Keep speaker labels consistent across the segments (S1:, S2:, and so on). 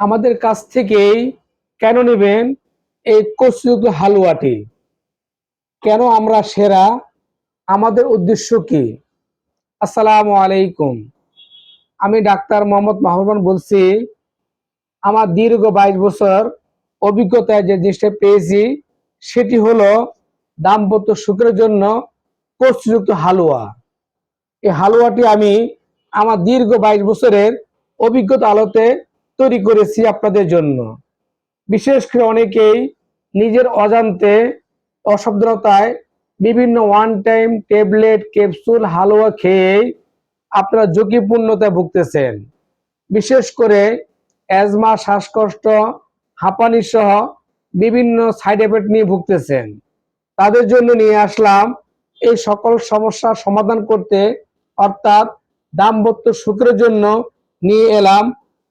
S1: আমাদের কাছ থেকেই কেন নেবেন এই কচুযুক্ত হালুয়াটি? কেন আমরা সেরা? আমাদের উদ্দেশ্য কি? আসসালামু আলাইকুম। আমি ডাক্তার মোহাম্মদ মাহরুমান বলছি, আমার দীর্ঘ বাইশ বছর অভিজ্ঞতায় যে জিনিসটা পেয়েছি, সেটি হলো দাম্পত্য সুখের জন্য কচুযুক্ত হালুয়া। এই হালুয়াটি আমি আমার দীর্ঘ বাইশ বছরের অভিজ্ঞতা আলোতে তৈরি করেছি আপনাদের জন্য। বিশেষ করে অনেকেই নিজের অজান্তে অসাবধানতায় বিভিন্ন ওয়ান টাইম ট্যাবলেট ক্যাপসুল হালুয়া খেয়ে আপনারা ঝুঁকিপূর্ণতায় ভুগতেছেন। বিশেষ করে অ্যাজমা শ্বাসকষ্ট, হাঁপানি সহ বিভিন্ন সাইড এফেক্ট নিয়ে ভুগতেছেন। তাদের জন্য নিয়ে আসলাম এই সকল সমস্যার সমাধান করতে, অর্থাৎ দাম্পত্য সুখের জন্য নিয়ে এলাম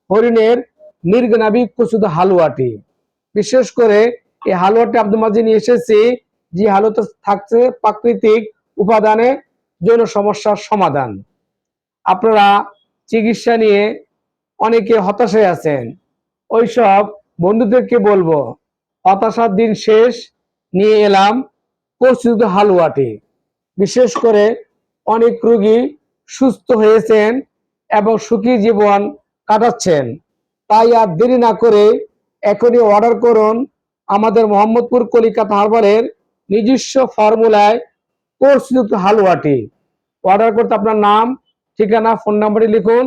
S1: হরিণের নির্গনাবিক কুচুদ হালুয়াটি। বিশেষ করে এই হালুয়াটি আপনাদের মাঝে নিয়ে এসেছি, যে হালুয়াতে থাকছে প্রাকৃতিক উপাদানে যৌন সমস্যার সমাধান। আপনারা চিকিৎসা নিয়ে অনেকে হতাশায় আছেন। ওইসব বন্ধুদেরকে বলব, হতাশার দিন শেষ, নিয়ে এলাম কচুদ হালুয়াটি। বিশেষ করে অনেক রুগী সুস্থ হয়েছেন এবং সুখী জীবন কাটাচ্ছেন। তাই আর দেরি না করে এখনই অর্ডার করুন আমাদের মোহাম্মদপুর কলিকাতা হারবারের নিজস্ব ফর্মুলায় কোর্সযুক্ত হালুয়াটি। অর্ডার করতে আপনার নাম, ঠিকানা ফোন নাম্বারটি লিখুন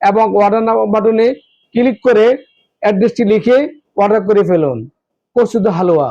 S1: এবং অর্ডার বাটনে ক্লিক করে অ্যাড্রেসটি লিখে অর্ডার করে ফেলুন। কোর্সযুক্ত হালুয়া।